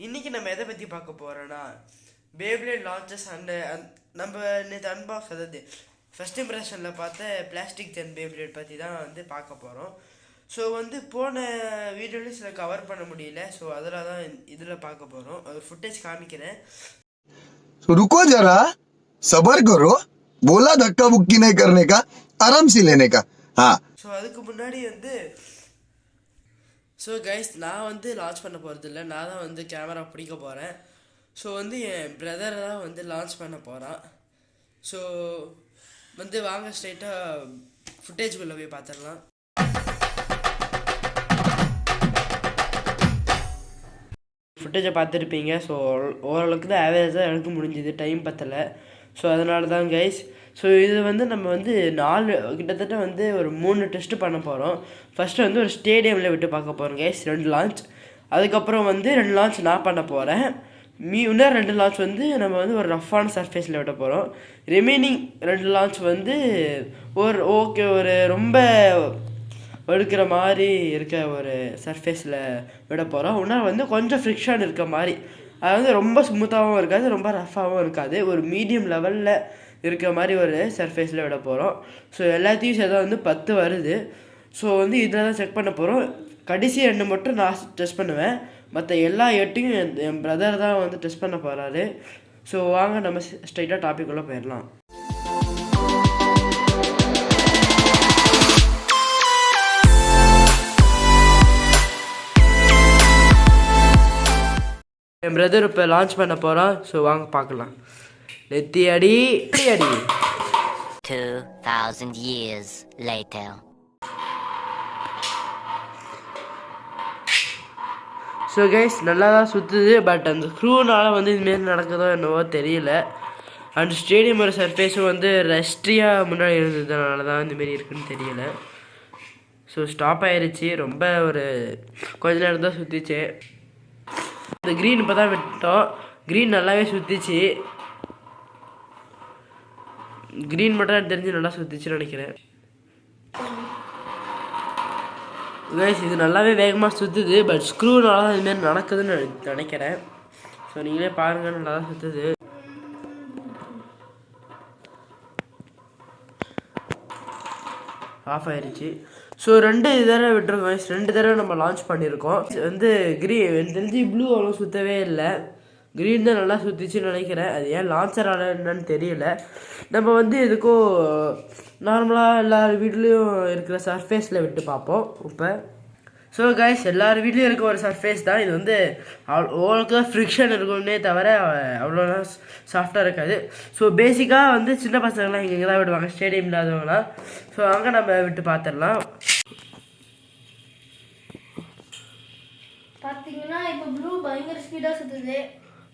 இன்றைக்கி நம்ம எதை பற்றி பார்க்க போகிறோன்னா பேப்ளேட் லான்ச்சஸ் அண்டு நம்ம நேற்று அன்பாக்ஸ் அதாவது ஃபஸ்ட் இம்ப்ரெஷனில் பார்த்த பிளாஸ்டிக் தென் பேப்ளேட் பற்றி தான் வந்து பார்க்க போகிறோம் ஸோ வந்து போன வீடியோலையும் சில கவர் பண்ண முடியல. ஸோ அதில் தான் இதில் பார்க்க போகிறோம் ஒரு ஃபுட்டேஜ் காமிக்கிறேன். ருக்கோ ஜரா. சபர் கரோ. போலா தக்கா புக்கினே கரனே கா ஆராம் ஆ. ஸோ அதுக்கு முன்னாடி வந்து ஸோ கைஸ் நான் வந்து லான்ச் பண்ண போகிறது இல்லை. நான் தான் வந்து கேமரா பிடிக்க போகிறேன் ஸோ வந்து என் பிரதர் தான் வந்து லான்ச் பண்ண போகிறான் ஸோ வந்து வாங்க ஸ்ட்ரைட்டாக ஃபுட்டேஜ்குள்ளே போய் பார்த்துடலாம் ஃபுட்டேஜை பார்த்துருப்பீங்க ஸோ ஓரளவுக்கு தான் ஆவரேஜாக எடுக்க முடிஞ்சுது. டைம் பத்தலை. ஸோ அதனால தான் கைஸ் ஸோ இது வந்து நம்ம வந்து நாலு கிட்டத்தட்ட வந்து ஒரு மூணு டெஸ்ட் பண்ண போகிறோம் ஃபஸ்ட்டு வந்து ஒரு ஸ்டேடியமில் விட்டு பார்க்க போகிறோம் கேஸ் ரெண்டு லான்ச் அதுக்கப்புறம் வந்து ரெண்டு லான்ச் நான் பண்ண போகிறேன் மீ இன்னும் ரெண்டு லான்ச் வந்து நம்ம வந்து ஒரு ரஃப்பான சர்ஃபேஸில் விட போகிறோம் ரிமைனிங் ரெண்டு லான்ச் வந்து ஒரு ஓகே ஒரு ரொம்ப எடுக்கிற மாதிரி இருக்க ஒரு சர்ஃபேஸில் விட போகிறோம் இன்னும் வந்து கொஞ்சம் ஃப்ரிக்ஷன் இருக்க மாதிரி. அது வந்து ரொம்ப ஸ்மூத்தாகவும் இருக்காது ரொம்ப ரஃப்பாகவும் இருக்காது. ஒரு மீடியம் லெவலில் இருக்க மாதிரி ஒரு சர்ஃபேஸில் விட போகிறோம் ஸோ எல்லாத்தையும் சேர்த்தா வந்து பத்து வருது. ஸோ வந்து இதில் தான் செக் பண்ண போகிறோம் கடைசி எண்ணு மட்டும் நான் டெஸ்ட் பண்ணுவேன். மற்ற எல்லா எட்டையும் என் என் பிரதர் தான் வந்து டெஸ்ட் பண்ண போகிறாரு ஸோ வாங்க நம்ம ஸ்ட்ரைட்டாக டாபிக் போயிடலாம். என் பிரதர் இப்போ லான்ச் பண்ண போகிறான் ஸோ வாங்க பார்க்கலாம். நெத்தி அடி அடி 2,000 years later. ஸோ கைஸ் நல்லா தான் சுற்றுது பட் அந்த ஸ்க்ரூனால் வந்து இதுமாரி நடக்குதோ என்னவோ தெரியல. அண்ட் ஸ்டேடியமோட சர்ஃபேஸும் வந்து ரெஸ்ட்ரியாக முன்னாடி இருந்ததுனால தான் இந்தமாரி இருக்குன்னு தெரியல. ஸோ ஸ்டாப் ஆயிருச்சு ரொம்ப ஒரு கொஞ்ச நேரம் தான் சுற்றிச்சு இந்த க்ரீன் இப்போ தான் விட்டோம். க்ரீன் நல்லாவே சுற்றிச்சு க்ரீன் மட்டும் எனக்கு தெரிஞ்சு நல்லா சுற்றிச்சுன்னு நினைக்கிறேன். கைஸ் இது நல்லாவே வேகமாக சுற்றுது பட் ஸ்க்ரூனால தான் இதுமாரி நடக்குதுன்னு நினை- நினைக்கிறேன். ஸோ நீங்களே பாருங்கள் நல்லா தான் சுற்றுது ஆஃப் ஆயிடுச்சு ஸோ ரெண்டு தடவை விட்டுருக்கோம் ரெண்டு தடவை நம்ம லான்ச் பண்ணியிருக்கோம். வந்து கிரீ தெரிஞ்சு ப்ளூ அவ்வளோ சுற்றவே இல்லை. க்ரீன் தான் நல்லா சுற்றிச்சுன்னு நினைக்கிறேன். அது ஏன் லான்ச்சர் என்னன்னு தெரியல. நம்ம வந்து எதுக்கும் நார்மலாக எல்லார் வீட்லேயும் இருக்கிற சர்ஃபேஸில் விட்டு பார்ப்போம். இப்போ ஸோ கைஸ் எல்லார் வீட்லேயும் இருக்க ஒரு சர்ஃபேஸ் தான். இது வந்து அவ்வளோ தான் ஃப்ரிக்ஷன் இருக்கும்னே தவிர அவ்வளோலாம் சாஃப்டாக இருக்காது. ஸோ பேசிக்காக வந்து சின்ன பசங்கள்லாம் இங்கே தான் விடுவாங்க. ஸ்டேடியம் இல்லாதவங்களாம் ஸோ அங்கே நம்ம விட்டு பார்த்துடலாம். பார்த்தீங்கன்னா இப்போ ப்ளூ பயங்கர ஸ்பீடாக சுற்றுது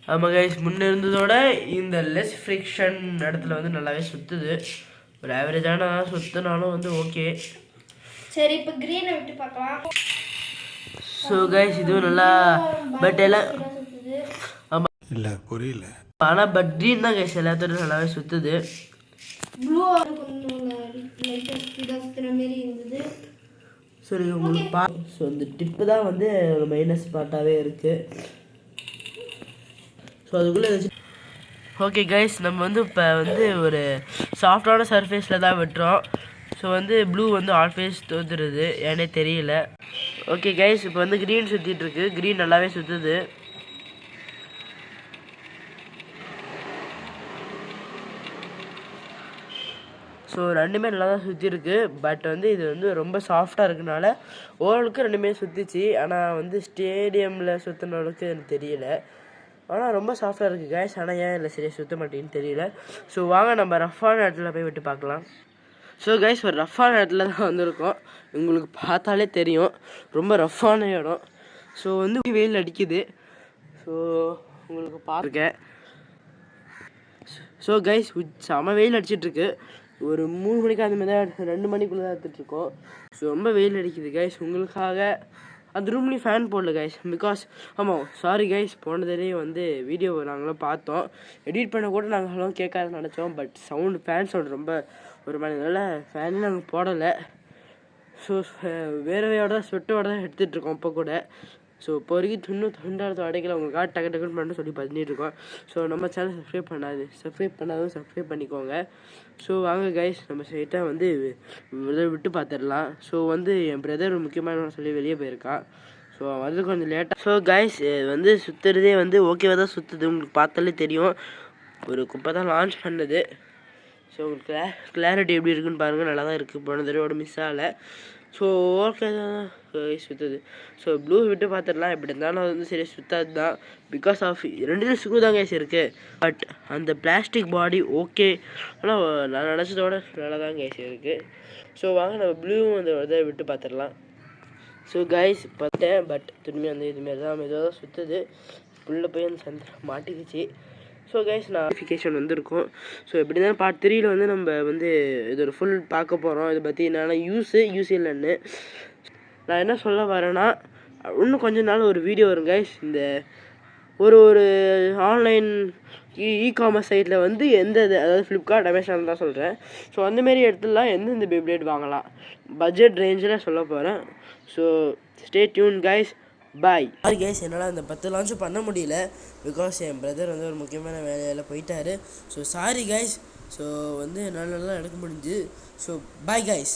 ஆமாம் கைஸ் முன்ன இருந்ததோட இந்த லெஸ் ஃப்ரிக்ஷன் இடத்துல வந்து நல்லாவே சுற்றுது ஒரு ஆவரேஜான சுற்றினாலும் வந்து ஓகே சரி இப்போ க்ரீனை விட்டு பார்க்கலாம். ஸோ கைஸ் இதுவும் நல்லா பட் எல்லாம் ஆமாம் இல்ல புரியல. ஆனால் பட் க்ரீன் தான் கைஸ் எல்லாத்தோட நல்லாவே சுற்றுது சரி உங்களுக்கு பா ஸோ இந்த டிப்பு தான் வந்து மைனஸ் பார்ட்டாகவே இருக்குது ஸோ அதுக்குள்ளே ஏதாச்சும் ஓகே கைஸ் நம்ம வந்து இப்போ வந்து ஒரு சாஃப்டான சர்ஃபேஸில் தான் விட்டுறோம். ஸோ வந்து ப்ளூ வந்து ஆல்வேஸ் தோத்துருது. ஏன்னே தெரியல. ஓகே கைஸ் இப்போ வந்து க்ரீன் சுற்றிட்டுருக்கு க்ரீன் நல்லாவே சுற்றுது ஸோ ரெண்டுமே நல்லா தான் சுற்றிருக்கு பட் வந்து இது வந்து ரொம்ப சாஃப்டாக இருக்கனால ஓரளவுக்கு ரெண்டுமே சுற்றிச்சு ஆனால் வந்து ஸ்டேடியமில் சுற்றின அளவுக்கு எனக்கு தெரியல. ஆனால் ரொம்ப சாஃப்டாக இருக்குது கேஸ் ஆனால் ஏன் இல்லை சரியாக சுத்த மாட்டேன்னு தெரியல. ஸோ வாங்க நம்ம ரஃப்பான இடத்துல போய் விட்டு பார்க்கலாம். ஸோ கைஸ் ஒரு ரஃப்பான இடத்துல தான் வந்திருக்கோம். உங்களுக்கு பார்த்தாலே தெரியும். ரொம்ப ரஃப்பான இடம். ஸோ வந்து வெயில் அடிக்குது. ஸோ உங்களுக்கு பார்த்துருக்கேன். ஸோ கைஸ் செம வெயில் அடிச்சிட்ருக்கு. ஒரு மூணு மணிக்கு அந்த மாதிரி தான் ரெண்டு மணிக்குள்ளே தான் எடுத்துகிட்ருக்கோம் ஸோ ரொம்ப வெயில் அடிக்குது கைஸ் உங்களுக்காக அந்த ரூம்லேயும் ஃபேன் போடல கைஸ் பிகாஸ் ஆமாம் சாரி கைஸ் போனதுலேயே வந்து வீடியோ நாங்களும் பார்த்தோம். எடிட் பண்ண கூட நாங்களும் கேட்காத நினச்சோம். பட் சவுண்டு ஃபேன் சவுண்ட் ரொம்ப ஒரு மணி நேரம் ஃபேனே நாங்கள் போடலை. ஸோ வேறவையோட தான் ஸ்வெட்டோட தான் எடுத்துகிட்ருக்கோம் இப்போ கூட. ஸோ இப்போ வரைக்கும் இன்னும் தொண்டாரத்து அடைக்கல உங்களுக்காக டக்கு டக்குன்னு பண்ண சொல்லி பண்ணிட்டு இருக்கோம் ஸோ நம்ம சேனல் சப்ஸ்கிரைப் பண்ணாது சப்ஸ்கிரைப் பண்ணாதும் சப்ஸ்கிரைப் பண்ணிக்கோங்க. ஸோ வாங்க கைஸ் நம்ம ஸ்ட்ரைட்டாக வந்து இதை விட்டு பார்த்துடலாம் ஸோ வந்து என் பிரதர் முக்கியமான சொல்லி வெளியே போயிருக்கான் ஸோ வந்து கொஞ்சம் லேட்டாக ஸோ கைஸ் வந்து சுற்றுறதே வந்து ஓகேவாக தான் சுற்றுது உங்களுக்கு பார்த்தாலே தெரியும். ஒரு குப்பை தான் லான்ச் பண்ணது. ஸோ உங்களுக்கு கிளா கிளாரிட்டி எப்படி இருக்குன்னு பாருங்கள் நல்லா தான் இருக்குது போன தடவையோட மிஸ் ஆகலை. ஸோ ஓகே தான். சுற்றுது ஸோ ப்ளூ விட்டு பார்த்துடலாம் எப்படி இருந்தாலும் அது வந்து சரி சுத்தாது தான். பிகாஸ் ஆஃப் ரெண்டு ஸ்க்ரூ தான் கேஸ் இருக்குது பட் அந்த பிளாஸ்டிக் பாடி ஓகே ஆனால் நான் நினச்சதோட நல்லா தான் கேஸ் இருக்குது ஸோ வாங்க நம்ம ப்ளூவும் அந்த இதை விட்டு பார்த்துடலாம் ஸோ கைஸ் பார்த்தேன். பட் திரும்பி அந்த இதுமாரி தான் மெதுவாக தான் சுற்றுது உள்ளே போய் அந்த சந்திரம் மாட்டிக்கிச்சு. ஸோ கைஸ் நான் நோட்டிஃபிகேஷன் வந்திருக்கும். ஸோ எப்படி இருந்தாலும் பார்ட் த்ரீயில் வந்து நம்ம வந்து இது ஒரு ஃபுல் பார்க்க போகிறோம் இதை பற்றி என்னென்னா யூஸு யூஸ் இல்லைன்னு. நான் என்ன சொல்ல வரேன்னா இன்னும் கொஞ்ச நாள் ஒரு வீடியோ வரும் கைஸ் இந்த ஒரு ஒரு ஆன்லைன் இ இ காமர்ஸ் சைட்டில் வந்து எந்த இது அதாவது ஃப்ளிப்கார்ட் அமேசான் தான் சொல்கிறேன் ஸோ அந்தமாரி இடத்துலலாம் எந்தெந்த பேப்ளேட் வாங்கலாம்? பட்ஜெட் ரேஞ்சில் சொல்ல போகிறேன் so stay tune guys bye sorry guys என்னால் அந்த பத்து லான்ச்சும் பண்ண முடியல. பிகாஸ் என் பிரதர் வந்து ஒரு முக்கியமான வேலையில் போயிட்டாரு. ஸோ சாரி கைஸ் ஸோ வந்து என்னால் நல்லா எடுக்க முடிஞ்சு. So bye guys